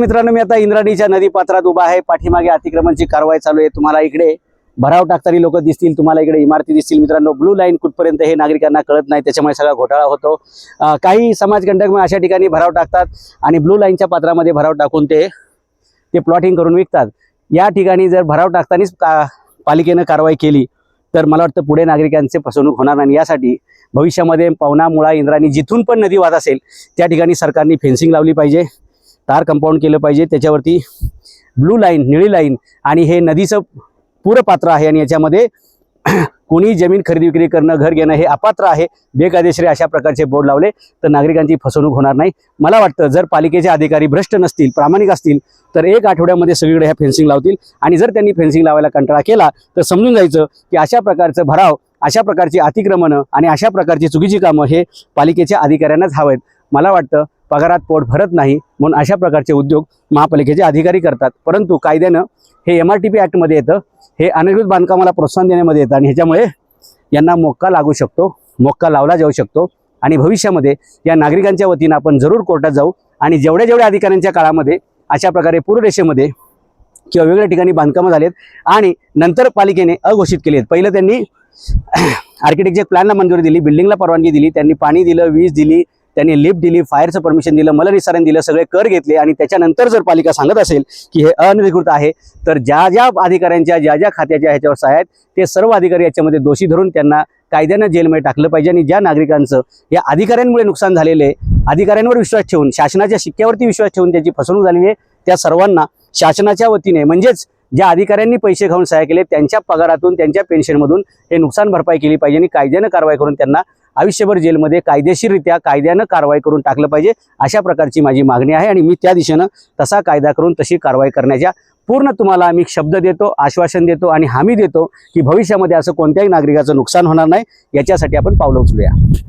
मित्रांनो मी आता इंद्राणीच्या नदी पात्रात उभा आहे. पाठीमागे अतिक्रमणची कारवाई चालू आहे. तुम्हाला इकडे भराव टाकतानी लोक दिसतील तुम्हाला इकडे इमारती दिसतील. मित्रांनो ब्लू लाईन कुठपर्यंत हे नागरिकांना कळत नाही त्याच्यामुळे सगळा घोटाळा होतो. काही समाजकंटक मग अशा ठिकाणी भराव टाकतात आणि ब्लू लाईनच्या पात्रामध्ये भराव टाकून ते ते प्लॉटिंग करून विकतात. या ठिकाणी जर भराव टाकतानाच का पालिकेनं कारवाई केली तर मला वाटतं पुढे नागरिकांचे फसवणूक होणार नाही. यासाठी भविष्यामध्ये पवना मुळा इंद्राणी जिथून पण नदी वाहत असेल त्या ठिकाणी सरकारने फेन्सिंग लावली पाहिजे. तार कंपाऊंड केलं पाहिजे. त्याच्यावरती ब्लू लाईन निळी लाईन आणि हे नदीचं पूरपात्र आहे आणि याच्यामध्ये कोणी जमीन खरेदी विक्री करणं घर घेणं हे अपात्र आहे. बेकायदेशीर अशा प्रकारचे बोर्ड लावले तर नागरिकांची फसवणूक होणार नाही. मला वाटतं जर पालिकेचे अधिकारी भ्रष्ट नसतील प्रामाणिक असतील तर एक आठवड्यामध्ये सगळीकडे ह्या फेन्सिंग लावतील. आणि जर त्यांनी फेन्सिंग लावायला कंटाळा केला तर समजून जायचं की अशा प्रकारचं भराव अशा प्रकारची अतिक्रमणं आणि अशा प्रकारची चुकीची कामं हे पालिकेच्या अधिकाऱ्यांनाच हवेत. मला वाटतं पगारात पोट भरत नाही म्हणून अशा प्रकारचे उद्योग महापालिकेचे अधिकारी करतात. परंतु कायद्यानं हे एम आर टी पी ॲक्टमध्ये येतं. हे अनधिकृत बांधकामाला प्रोत्साहन देण्यामध्ये येतं आणि ह्याच्यामुळे यांना मोक्का लागू शकतो मोक्का लावला जाऊ शकतो आणि भविष्यामध्ये या नागरिकांच्या वतीनं आपण जरूर कोर्टात जाऊ आणि जेवढ्या जेवढ्या अधिकाऱ्यांच्या काळामध्ये अशा प्रकारे पूर्वरेषेमध्ये किंवा वेगवेगळ्या ठिकाणी बांधकामं झालेत आणि नंतर पालिकेने अघोषित केली आहेत पहिलं त्यांनी आर्किटेक्चर प्लॅनला मंजुरी दिली बिल्डिंगला परवानगी दिली त्यांनी पाणी दिलं वीज दिली त्यांनी लिफ्ट दिली फायरचं परमिशन दिलं मलनिसारण दिलं सगळे कर घेतले आणि त्याच्यानंतर जर पालिका सांगत असेल की हे अनधिकृत आहे तर ज्या ज्या अधिकाऱ्यांच्या ज्या ज्या खात्याच्या ह्याच्यावर साहेब आहेत ते सर्व अधिकारी याच्यामध्ये दोषी धरून त्यांना कायद्यानं जेलमध्ये टाकलं पाहिजे आणि ज्या नागरिकांचं या अधिकाऱ्यांमुळे नुकसान झालेले अधिकाऱ्यांवर विश्वास ठेवून शासनाच्या शिक्क्यावरती विश्वास ठेवून त्याची फसवणूक झालेली आहे त्या सर्वांना शासनाच्या वतीने म्हणजेच ज्या अधिकाऱ्यांनी पैसे खाऊन सहाय्य केले त्यांच्या पगारातून त्यांच्या पेन्शनमधून हे नुकसान भरपाई केली पाहिजे आणि कायद्यानं कारवाई करून त्यांना आयुष्यभर जेलमध्ये कायदेशीररित्या कायद्यानं कारवाई करून टाकलं पाहिजे अशा प्रकारची माझी मागणी आहे आणि मी त्या दिशेनं तसा कायदा करून तशी कारवाई करण्याच्या पूर्ण तुम्हाला आम्ही शब्द देतो आश्वासन देतो आणि हमी देतो की भविष्यामध्ये असं कोणत्याही नागरिकाचं नुकसान होणार नाही याच्यासाठी आपण पावलं उचलूया.